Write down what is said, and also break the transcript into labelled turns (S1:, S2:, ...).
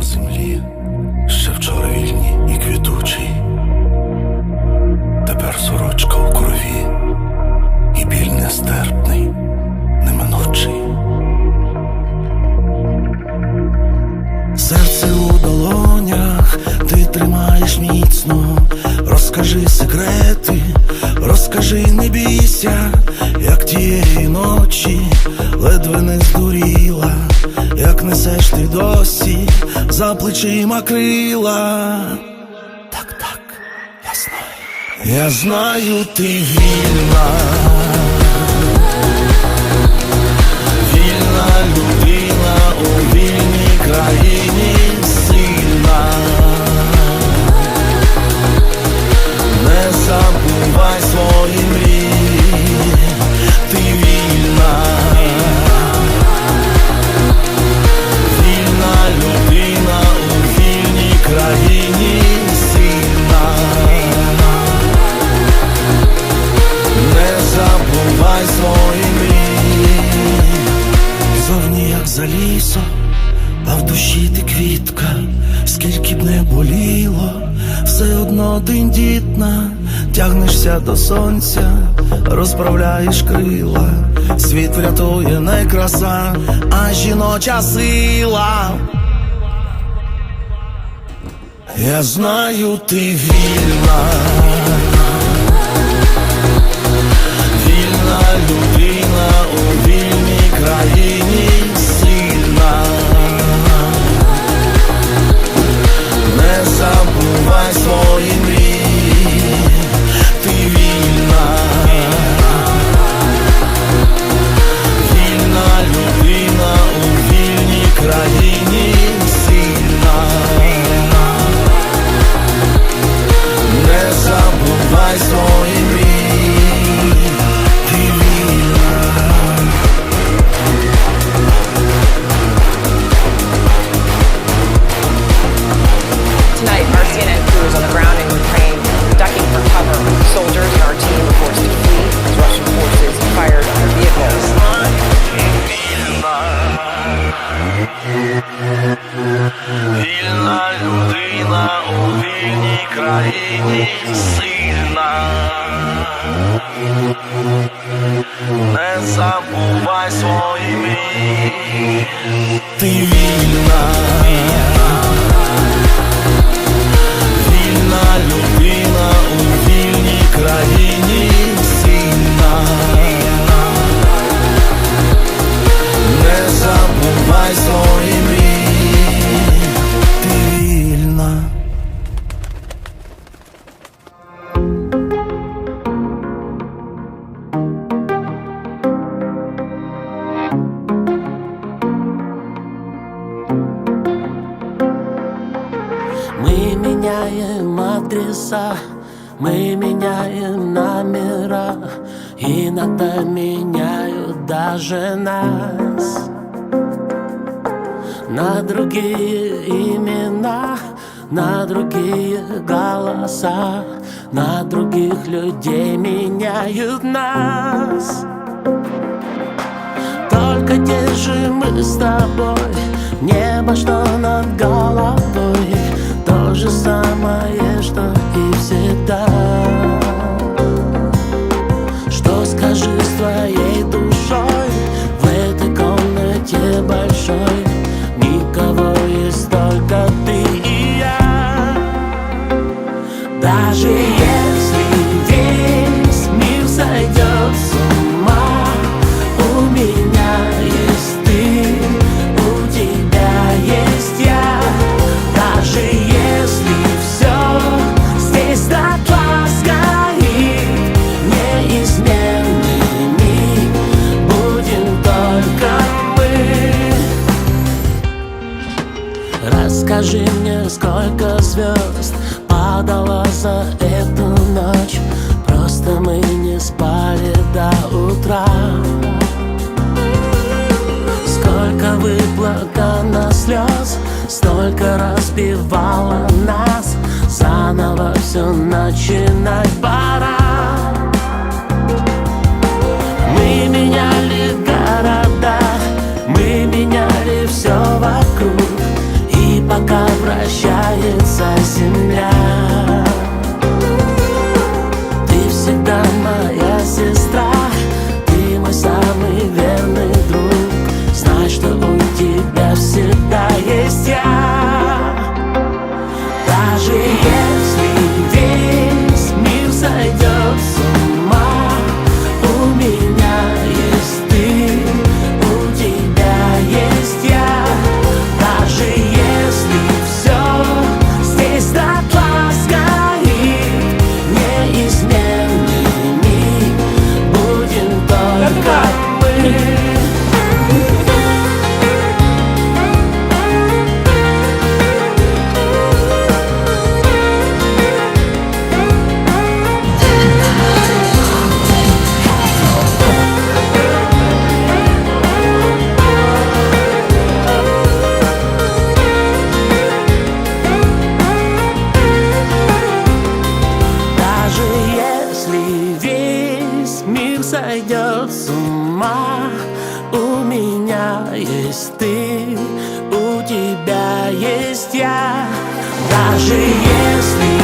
S1: по землі, ще вчора вільні і квітучий. Тепер сорочка у крові, і біль нестерпний, неминучий. Серце у долонях, ти тримаєш міцно, розкажи секрети, розкажи, не бійся, як тієї ночі, ледве не здуріла, як несеш ти досі за плечима крила. Так, так, я знаю. Я знаю, ти вільна. Вільна людина у вільній країні в душі ти квітка, скільки б не боліло, все одно тендітна, тягнешся до сонця, розправляєш крила, світ врятує не краса, а жіноча сила. Я знаю, ти вільна. Вільна людина
S2: CNN crew is on the ground in Ukraine, ducking for cover. Soldiers and our team were forced to flee as Russian forces fired on their vehicles.
S1: Вільна людина у вільній країні сильна. Не забувай свої мрії. Ти вільна. Вільна
S3: адреса, мы меняем номера, иногда меняют даже нас. На другие имена, на другие голоса, на других людей меняют нас. Только держи мы с тобой Небо, что над головой же самое, что и всегда. Что скажи с твоей душой В этой комнате большой Сколько звезд падало за эту ночь? Просто мы не спали до утра. Сколько выплакано слез, столько разбивало нас. Заново все начинать пора сойдет с ума. У меня есть ты, у тебя есть я. Даже если